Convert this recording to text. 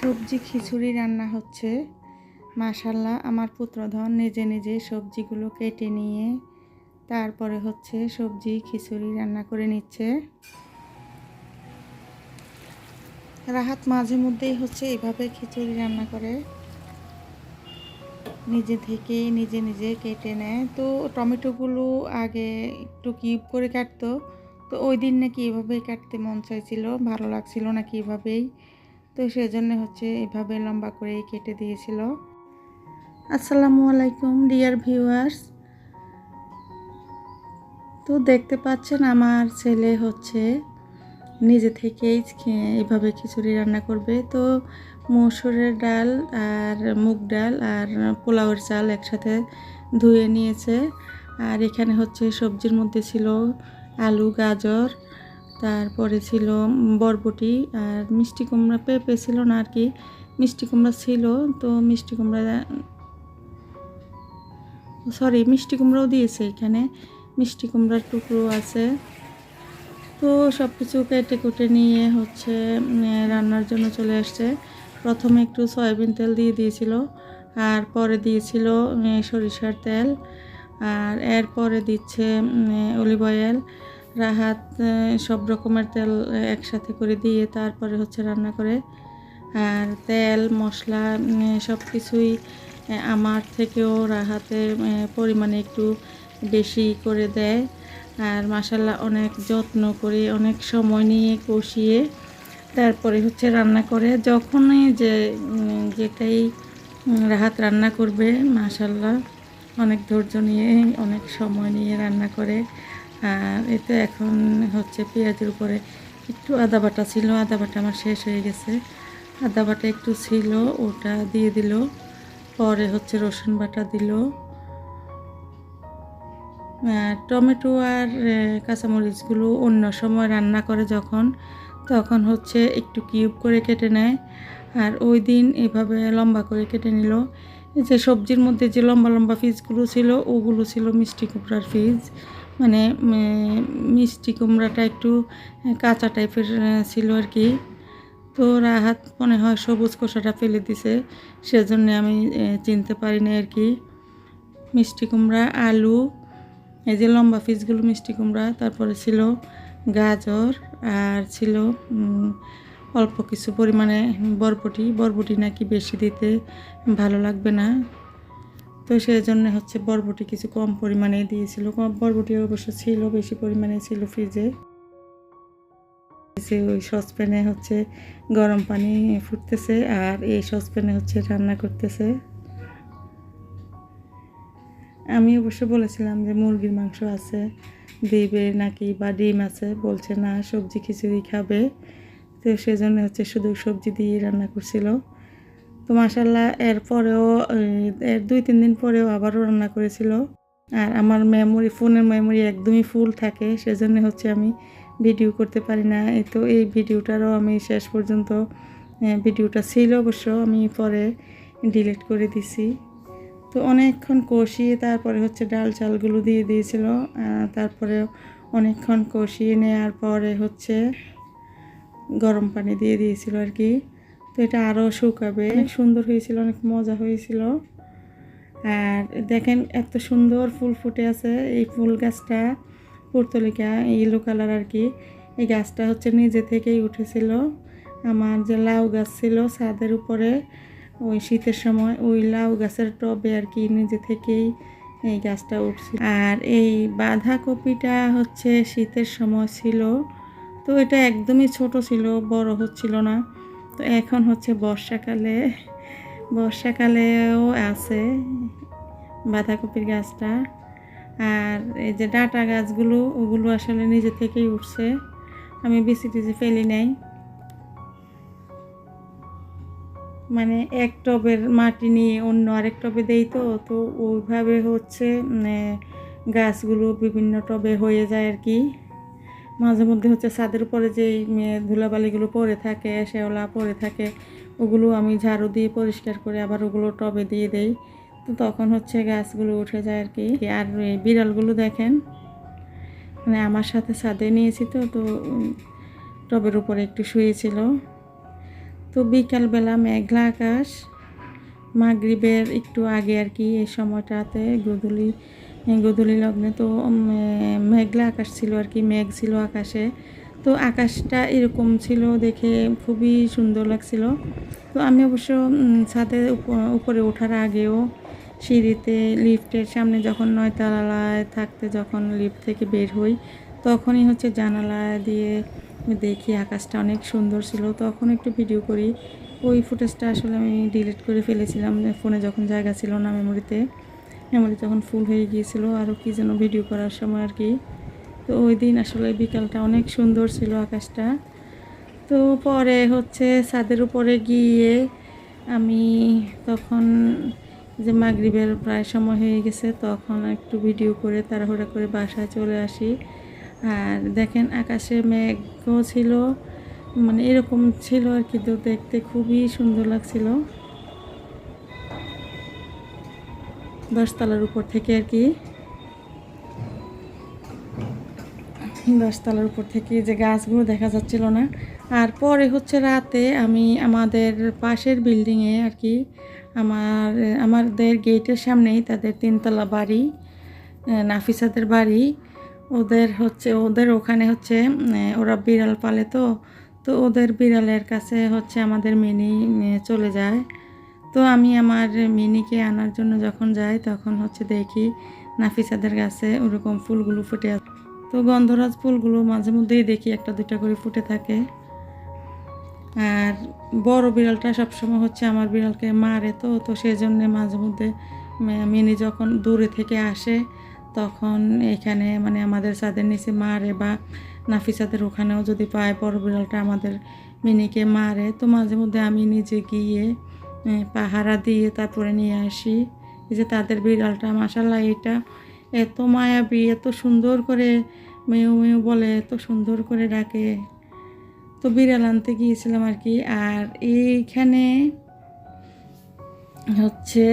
সবজি খিচুড়ি রান্না হচ্ছে। মাশাল্লাহ আমার পুত্রধন নিজে নিজে সবজিগুলো কেটে নিয়ে তারপরে হচ্ছে সবজি খিচুড়ি রান্না করে নিচ্ছে। রাহাত মাঝে মধ্যেই হচ্ছে এভাবে খিচুড়ি রান্না করে। নিজে থেকেই নিজে নিজে কেটে নেয়। তো টমেটোগুলো আগে একটু কিউব করে কাটতো। তো ওই দিন নাকি এভাবেই কাটতে মন চাইছিল, ভালো লাগছিল নাকি এভাবেই। তো সেজন্য হচ্ছে এভাবে লম্বা করেই কেটে দিয়েছিল। আসসালামু আলাইকুম, ডিয়ার ভিউয়ার্স। তো দেখতে পাচ্ছেন, আমার ছেলে হচ্ছে নিজে থেকেই এভাবে খিচুড়ি রান্না করবে। তো মসুরের ডাল আর মুগ ডাল আর পোলাওয়ের চাল একসাথে ধুয়ে নিয়েছে। আর এখানে হচ্ছে সবজির মধ্যে ছিল আলু, গাজর তারপরে ছিল বরবটি আর মিষ্টি কুমড়া পেঁপে ছিল না আর কি। মিষ্টি কুমড়া ছিল, তো মিষ্টি কুমড়া সরি মিষ্টি কুমড়াও দিয়েছে এখানে। মিষ্টি কুমড়ার টুকরো আছে। তো সব কিছু কেটে কুটে নিয়ে হচ্ছে রান্নার জন্য চলে আসছে। প্রথমে একটু সয়াবিন তেল দিয়ে দিয়েছিল, আর পরে দিয়েছিল সরিষার তেল। আর এরপরে দিচ্ছে অলিভ অয়েল। রাহাত সব রকমের তেল একসাথে করে দিয়ে তারপরে হচ্ছে রান্না করে। আর তেল, মশলা সব কিছুই আমার থেকেও রাহাতে পরিমাণে একটু বেশি করে দেয়। আর মাসাল্লাহ অনেক যত্ন করে, অনেক সময় নিয়ে কষিয়ে তারপরে হচ্ছে রান্না করে। যখনই যে যেটাই রাহাত রান্না করবে মাসাল্লাহ অনেক ধৈর্য নিয়ে, অনেক সময় নিয়ে রান্না করে। আর এতে এখন হচ্ছে পেঁয়াজের উপরে একটু আদা বাটা ছিল, আদা বাটা আমার শেষ হয়ে গেছে। আদা বাটা একটু ছিল, ওটা দিয়ে দিল। পরে হচ্ছে রসুন বাটা দিল। টমেটো আর কাঁচামরিচগুলো অন্য সময় রান্না করে যখন, তখন হচ্ছে একটু কিউব করে কেটে নেয়। আর ওই দিন এভাবে লম্বা করে কেটে নিল। যে সবজির মধ্যে যে লম্বা লম্বা ফিজগুলো ছিল, ওগুলো ছিল মিষ্টি কুমড়ার পিস। মানে মিষ্টি কুমড়াটা একটু কাঁচা টাইপের ছিল আর কি। তো রাহাত মনে হয় সবুজ কষাটা ফেলে দিছে, সেজন্য আমি চিনতে পারি না আর কি। মিষ্টি কুমড়া, আলু, এই যে লম্বা পিসগুলো মিষ্টি কুমড়া, তারপরে ছিল গাজর আর ছিল অল্প কিছু পরিমাণে বরবটি। বরবটি নাকি বেশি দিতে ভালো লাগবে না। তো সেই জন্য হচ্ছে বরবটি কিছু কম পরিমাণে দিয়েছিল। কম বরবটি অবশ্য ছিল, বেশি পরিমাণে ছিল ফ্রিজে। ওই সসপ্যানে হচ্ছে গরম পানি ফুটতেছে আর এই সসপ্যানে হচ্ছে রান্না করতেছে। আমি অবশ্য বলেছিলাম যে মুরগির মাংস আছে, দিবে নাকি বা ডিম আছে, বলছে না, সবজি খিচুড়ি খাবে। তো সেজন্য হচ্ছে শুধু সবজি দিয়ে রান্না করছিল। তো মাসাল্লাহ এরপরেও এর দুই, তিন দিন পরেও আবারও রান্না করেছিল। আর আমার মেমোরি ফোনের মেমোরি একদমই ফুল থাকে, সেজন্য হচ্ছে আমি ভিডিও করতে পারি না। এই তো এই ভিডিওটারও আমি শেষ পর্যন্ত ভিডিওটা ছিল অবশ্য, আমি পরে ডিলিট করে দিছি। তো অনেকক্ষণ কষিয়ে তারপরে হচ্ছে ডাল চালগুলো দিয়ে দিয়েছিল তারপরে অনেকক্ষণ কষিয়ে নেওয়ার পরে হচ্ছে গরম পানি দিয়ে দিয়েছিল আর কি। তো এটা আরও শুকাবে অনেক সুন্দর হয়েছিল অনেক মজা হয়েছিল। আর দেখেন এত সুন্দর ফুল ফুটে আছে এই ফুল গাছটা পুর্তলিকা ইয়েলো কালার আর কি। এই গাছটা হচ্ছে নিজে থেকেই উঠেছিল। আমার যে লাউ গাছ ছিল ছাদের উপরে ওই শীতের সময় ওই লাউ গাছের টবে আর কি নিজে থেকেই এই গাছটা উঠছে আর এই বাঁধাকপিটা হচ্ছে শীতের সময় ছিল। তো এটা একদমই ছোট ছিল বড় হচ্ছিল না। তো এখন হচ্ছে বর্ষাকালে বর্ষাকালেও আছে বাঁধাকপির গাছটা। আর এই যে ডাটা গাছগুলো ওগুলো আসলে নিজে থেকেই উঠছে। আমি বেশি টিসি ফেলি নাই। মানে এক টবের মাটি নিয়ে অন্য আরেক টবে দেই তো তো ওইভাবে হচ্ছে উম, গাছগুলো বিভিন্ন টবে হয়ে যায় আর কি। মাঝে মধ্যে হচ্ছে ছাদের উপরে যেই ধুলাবালিগুলো পড়ে থাকে, শ্যাওলা পড়ে থাকে, ওগুলো আমি ঝাড়ু দিয়ে পরিষ্কার করে আবার ওগুলো টবে দিয়ে দেই। তো তখন হচ্ছে গাছগুলো উঠে যায় আর কি। আর এই বিড়ালগুলো দেখেন মানে আমার সাথে ছাদে নিয়েছি তো তো টবের উপরে একটু শুয়েছিল। তো বিকালবেলা মেঘলা আকাশ, মাগরিবের একটু আগে আর কি এই সময়টাতে গোধূলি গোধূলি লগ্নে তো মেঘলা আকাশ ছিল আর কি, মেঘ ছিল আকাশে। তো আকাশটা এরকম ছিল দেখে খুবই সুন্দর লাগছিল। তো আমি অবশ্য উপ- উপরে ওঠার আগেও সিঁড়িতে লিফটের সামনে যখন নয়তলায় থাকতে যখন লিফট থেকে বের হই, তখনই হচ্ছে জানালা দিয়ে দেখি আকাশটা অনেক সুন্দর ছিল। তখন একটু ভিডিও করি। ওই ফুটেজটা আসলে আমি ডিলিট করে ফেলেছিলাম ফোনে যখন জায়গা ছিল না মেমোরিতে মেমোরি তখন ফুল হয়ে গিয়েছিল আরও কী যেন ভিডিও করার সময় আর কি। তো ওই দিন আসলে বিকালটা অনেক সুন্দর ছিল আকাশটা। তো পরে হচ্ছে ছাদের উপরে গিয়ে আমি তখন যে মাগরিবের প্রায় সময় হয়ে গেছে, তখন একটু ভিডিও করে তাড়াহুড়া করে বাসায় চলে আসি। আর দেখেন আকাশে মেঘও ছিল মানে এরকম ছিল আর কি, তো দেখতে খুবই সুন্দর লাগছিল। দশতলার উপর থেকে আর কি। দশতলার উপর থেকে যে গাছগুলো দেখা যাচ্ছিল না। আর পরে হচ্ছে রাতে আমি আমাদের পাশের বিল্ডিংয়ে আর কি আমার, আমাদের গেটের সামনেই তাদের তিনতলা বাড়ি নাফিসাদের বাড়ি। ওদের হচ্ছে, ওদের ওখানে হচ্ছে ওরা বিড়াল পালে তো তো ওদের বিড়ালের কাছে হচ্ছে আমাদের মিনি চলে যায়। তো আমি আমার মিনিকে আনার জন্য যখন যাই, তখন হচ্ছে দেখি নাফিসাদের গাছে ওরকম ফুলগুলো ফুটে আছে। তো গন্ধরাজ ফুলগুলো মাঝে মধ্যেই দেখি একটা দুটা করে ফুটে থাকে। আর বড় বিড়ালটা সবসময় হচ্ছে আমার বিড়ালকে মারে তো তো সেই জন্যে মাঝে মধ্যে মিনি যখন দূরে থেকে আসে, তখন এখানে মানে আমাদের ছাদের নিচে মারে বা নাফিসাদের ওখানেও যদি পায়, বড় বিড়ালটা আমাদের মিনিকে মারে। তো মাঝে মধ্যে আমি নিজে গিয়ে পাহারা দিয়ে তারপরে নিয়ে আসি। এই যে তাদের বিড়ালটা মাসাল্লাহ এটা এত মায়াবী, এত সুন্দর করে মেয়ে মেউ বলে, এত সুন্দর করে ডাকে। তো বিড়াল আনতে গিয়েছিলাম আর কি। আর এইখানে হচ্ছে